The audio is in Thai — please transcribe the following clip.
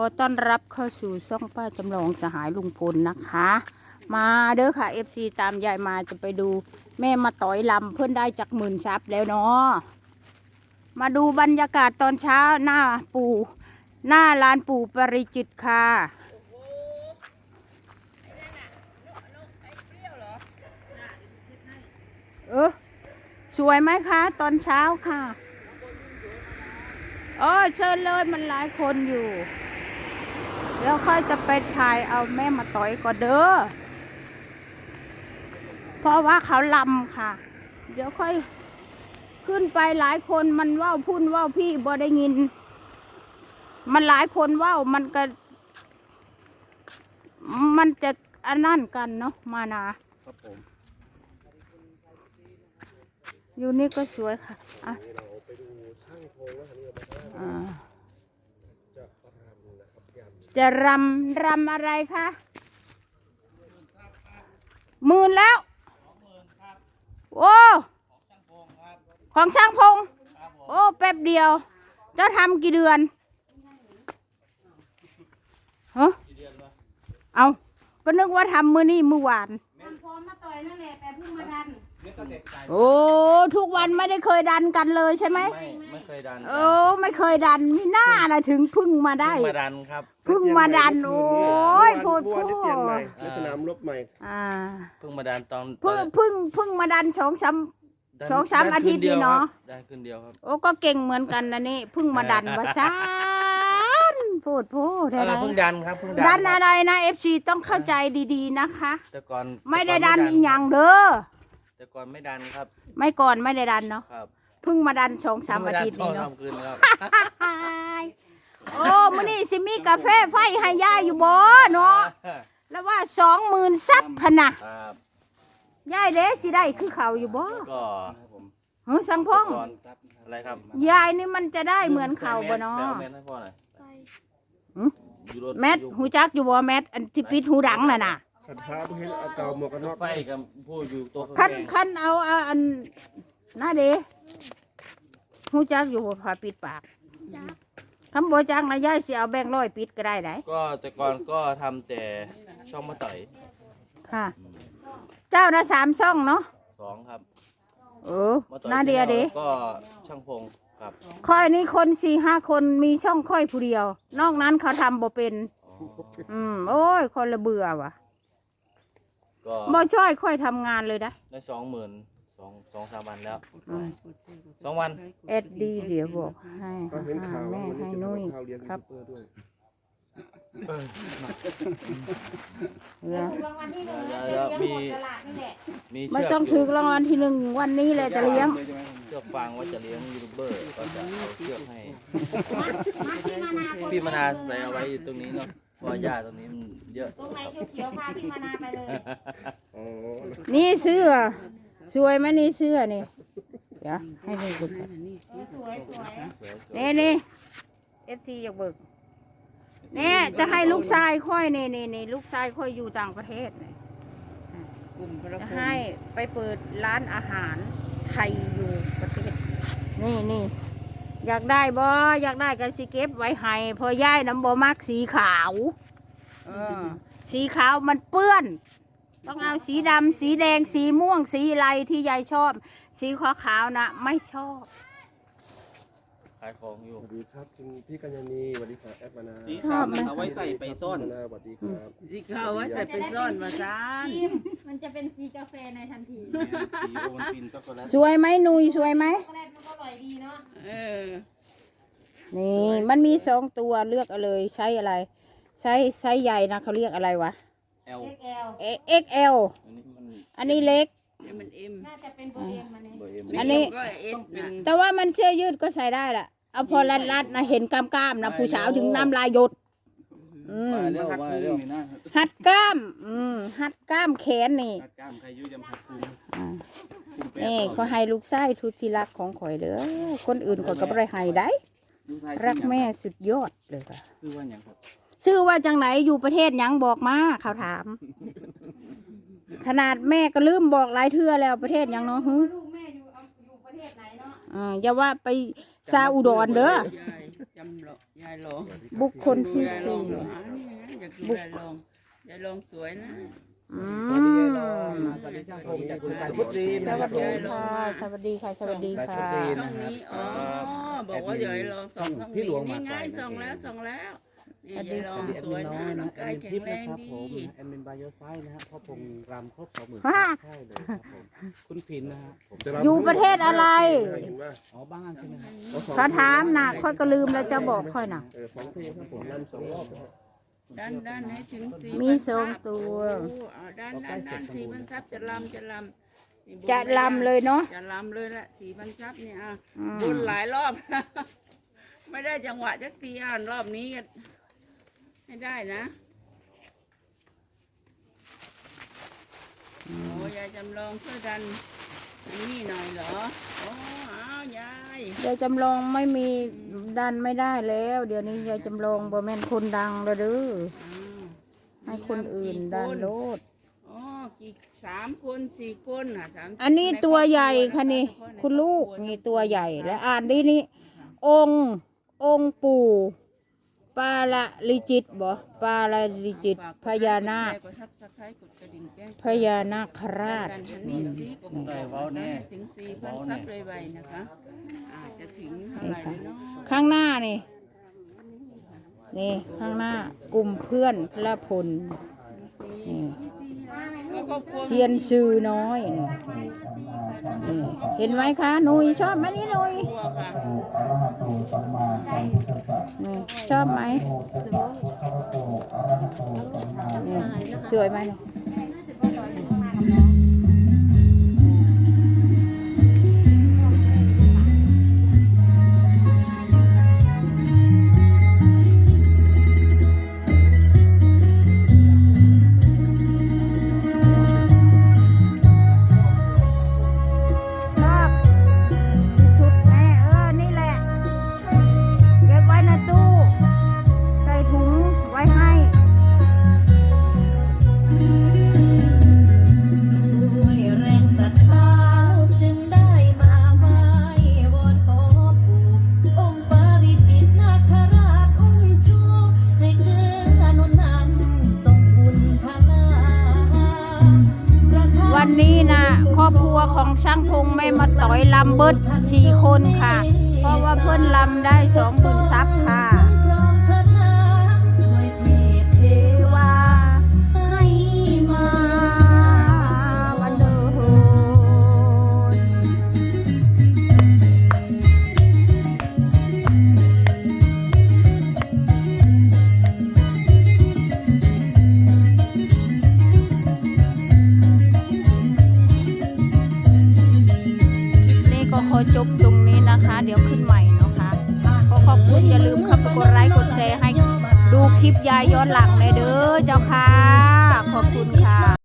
อต้อนรับเข้าสู่ช่องป้าจำลองสหายลุงพลนะคะ มาเด้อค่ะเอฟซีตามยายมาจะไปดูแม่มาต่อยลำเพื่อนได้จากหมื่นซับแล้วเนาะมาดูบรรยากาศตอนเช้าหน้าปู่หน้าลานปู่ปริจิตค่ะเออสวยไหมคะ ตอนเช้าค่ะโอ้เชิญเลยมันหลายคนอยู่ เดี๋ยวค่อยจะไปถ่ายเอาแม่มาต่อยก่อนเด้อ เพราะว่าเขาลำค่ะ เดี๋ยวค่อยขึ้นไปหลายคนมันเว่าวพุ่นเว่าวพี่บ่ได้ยิน มันหลายคนเว่าวมันก็ มันจะอันนั่นกันเนาะมานาครับผมอยู่นี่ก็สวยค่ะอะนี่เราไปดูช่างโครงแล้วนี่เรามาอ่าจะประทานนะครับยำ จะรำรำอะไรคะหมื่นแล้วโอ้ของช่างพงโอ้แป๊บเดียวจ้าทำกี่เดือนฮะเอาก็นึกว่าทำมือนี่มือวานพร้อมมาต่อยนั่นแหละแต่เพิ่งมาดัน โอ้ทุกวันไม่ได้เคยดันกันเลยใช่ไหมไม่ไม่เคยดันโอ้ไม่เคยดันมีหน้าละถึงเพึ่งมาได้เพิ่งมาดันครับเพึ่งมาดันโอ้ยโพดบัโพวที่เปลี่ยนใหม่ดในสนามรบใหม่อ่าเพิ่งมาดันตอนเพึ่งเพึ่งเพึ่งมาดันสองสาม ดันสองสามดัอาทิตย์คืดีวนี่เนาะครับดันคืนเดียวครับโอ้ก็เก่งเหมือนกันนะนี่เพึ่งมาดันวาซานพูดพูดเออะไรอเพิ่งดันครับเพิ่งดัดันอะไรนะเอฟซีต้องเข้าใจดีๆนะคะ แต่ก่อนไม่ได้แต่ก่ดัอนอีหยังเด้อ แต่ก่อนไม่ดันครับไม่ก่อนไม่ได้ดันเนาะครับเพึ่งมาดันสองสามอาทิตย์เพิ่นี่งมดัเนาะสองสามคืนครับโอ้มื่อนี้สิมีกาแฟไฟให้ย่าอยู่บ่เนาะแล้วว่าสองหมื่นซับพะนะครับย่ายเด้สิได้คือเขาอยู่บ่ก็เฮ้ยสังพงก่อนอะไรครับยายนี่มันจะได้เหมือนเขาบ่เนาะแปลแมสให้พ่อหน่อยหืมอยู่รถแมทหูจักอยู่บ่แมทอันที่ปิดหูดังน่ะน่ะ ขัดท้าเพื่อเอาเตาหมวกกันน็อกไฟกับผู้อยู่ตัวคันแกงคันเอาเอาอันน่าเด้หูจักอยู่บ่พาปิดปากคำบ่จักนะยายสิเอาแบงค์ร้อยปิดก็ได้ไดก็แต่ก่อนก็ทำแต่ช่องมาต่อยค่ะ เจ้านะสามช่องเนาะสองครับเออมาต่อยน่าเดียเด้แล้วก็ช่างพงครับค่อยนี่คนสี่ห้าคนมีช่องค่อยผู้เดียว นอกนั้นเขาทำบ่เป็น อ๋อ อืม โอ้ย คนละเบื่อว่ะ ก็บ่ช่วยค่อยทำงานเลยนะได้สองหมื่นสองสองสามวันแล้วอืมสองวัน เอ็ดดีเดี๋ยวบอกให้ก็เห็นข่าวแม่ว่าวันนี้ให้จะนุ้ยทำข้าวเลี้ยงครับยูทูบเบอร์ด้วยเหรอแล้วมีมีไม่เชือกต้องอถืยู่อรางวัลที่หนึ่งวันนี้แหละจะเลี้ยง เชือกฟางว่าจะเลี้ยงยูทูบเบอร์ก็จะเอาเชือกให้พี่มนาใส่เอาไว้อยู่ตรงนี้เนาะเพราะว่าหญ้าตรงนี้มัน เยอะตรงไหนเขียวๆพาพี่มานาไปเลยอ๋อนี่เสื้อ สวยไหมนี่เสื้อนี่ เดี๋ยวให้ดูก่อนสวยสวยสวยๆนี่นี่เอฟซีอยากเบิกนี่จะให้ลูกชายค่อยนี่นี่นี่ลูกชายค่อยอยู่ต่างประเทศนี่จะให้ไปเปิดร้านอาหารไทยอยู่ประเทศ นี่นี่อยากได้บ่อยากได้กันสิเก็บไว้ให้เพอย่ายน้ำบ่มักสีขาว เออสีขาวมันเปื้อน ต้องเอาสีดำสีแดงสีม่วงสีอะไรที่ยายชอบ สีขาวขาวๆนะไม่ชอบ ขายของอยู่สวัสดีครับคุณพี่กัญญาณีสวัสดีครับแอดมานาสีขาวนะเอาไว้ใส่ไปซ่อนมานาสวัสดีครับที่เขาว่าใส่ไปซ่อนมาซานทีมมันจะเป็นสีกาแฟในทันทีสีโอวัลตินช็อกโกแลตสวยไหมหนุยสวยไหม ช็อกโกแลตมันก็อร่อยดีเนาะเออ นี่มันมีสองตัวเลือกเอาเลยใช้อะไร ใช้ไซส์ใหญ่นะเขาเรียกอะไรวะแอลเอ็กแอล XL อันนี้มันอันนี้เล็กเดี๋ยวมันเอ็มน่าจะเป็นเบอร์เอ็มมันนี่เบอร์เอ็มอันนี้ ก็เอสนะ แต่ว่ามันเสื้อยืดก็ใส่ได้แหละเอาพอรัดรัดๆนะเห็นกล้ามกล้ามๆนะผู้สาวถึงน้ำลายหยด อืม มาเร็วมาเร็วนี่นะหัดกล้าม อืม หัดกล้ามแขนนี่หัดกล้ามใครยุ่ยำหัดคุมอ่าคุมแปะนี่เขาให้ลูกไส้ทุกที่รักของข่อยเด้อคนอื่นข่อยก็บ่ได้ให้ได้ดูไทยรักแม่สุดยอดเลยค่ะชื่อว่าอย่างครับ ชื่อว่าจังไหนอยู่ประเทศหยังบอกมาเขาถาม ขนาดแม่ก็ลืมบอกหลายเทื่อแล้วประเทศหยังเนาะฮึลูกแม่อยู่เอาอยู่ประเทศไหนเนาะอ่าอย่าว่าไปซาอุดรเด้อ ยายจำำหรอกยายลองบุคคลที่ยายลอสี่งเหรออะนี่ไงอยากดูยายลองยายลองสวยนะอืมสวัสดียายลองสวัสดีช่างผมจากคุณสายพุทธดีนสนะควัรัสบผดีม ค่ะ สวัสดีค่ะ สวัสดีค่ะสวัสดีช่องนี้อ๋อบอกว่าอย่าให้ลองส่องช่องพี่นี้หลวงมานี่ไงก่อนนะ ส่องแล้วส่องแล้วนี่ สวัสดียายลองค่ะ สวยนะร่างกายแข็งแรงดีแอดมินบายโยไซนะฮะพ่อพงรำครบสองหมื่นว้าใช่เลยครับผมคุณพินนะฮะผมจะรำอยู่ประเทศอะไรเห็นว่าอ๋อบ้านใช่ไหมครับเขาถามนะค่อยก็ลืมแล้วจะบอกค่อยนะเออสองเพลงครับผมรำสองรอบนะครับด้านด้านให้ถึงสี่มีพันสองซับตัวโอ้เอาด้านด้านด้านสี่พันซับจะลำจะลำนี่บุญจะลำเลยเนาะจะลำเลยละสี่พันซับเนี่ยอะอืมบุญหลายรอบ ไม่ได้จังหวะจักทีอะรอบนี้ก็ ให้ได้นะโอ้ยายจำลองช่วยดันอันนี้หน่อยเหรอโอ้อ้าวยายยายจำลองไม่มีดันไม่ได้แล้ว เดี๋ยวนี้ยายจำลองบ่แม่นคนดังแล้วเด้ออ้าวให้คนอื่นดันโลด อ๋อกี่สามคนสี่คนอะสามอันนี้ตัวใหญ่ค่ะนี่ คุณลูกนี่ตัวใหญ่และอ่านดีนี่องค์องค์ปู่ ปาละลิจิตบ่ปาละลิจิตฝกพญานาคกดซับสไครต์กดกระดิ่งแจ้งพญานาคราชกันทันนี่ซีกดให้ถึงสี่พันซับไวๆนะคะอาจจะถึงเท่าไหร่เลยเนาะข้างหน้านี่ นี่ข้างหน้ากลุ่มเพื่อนพระพลนี่ก็ ครอบครัวเซียนซือน้อยนี่นี่เห็นไหมคะหนุยชอบไหมนี่หนุยครัวค่ะนี่ชอบไหมนี่สวยไหมนี่ วันนี้นะครอบครัวของช่างพงไม่มาต่อยลำเบิดสี่คนค่ะ เพราะว่าเพื่อนลำได้สองบุญทรัพย์ค่ะ ย้อนหลังเลยเด้อเจ้าค่ะ ขอบคุณค่ะ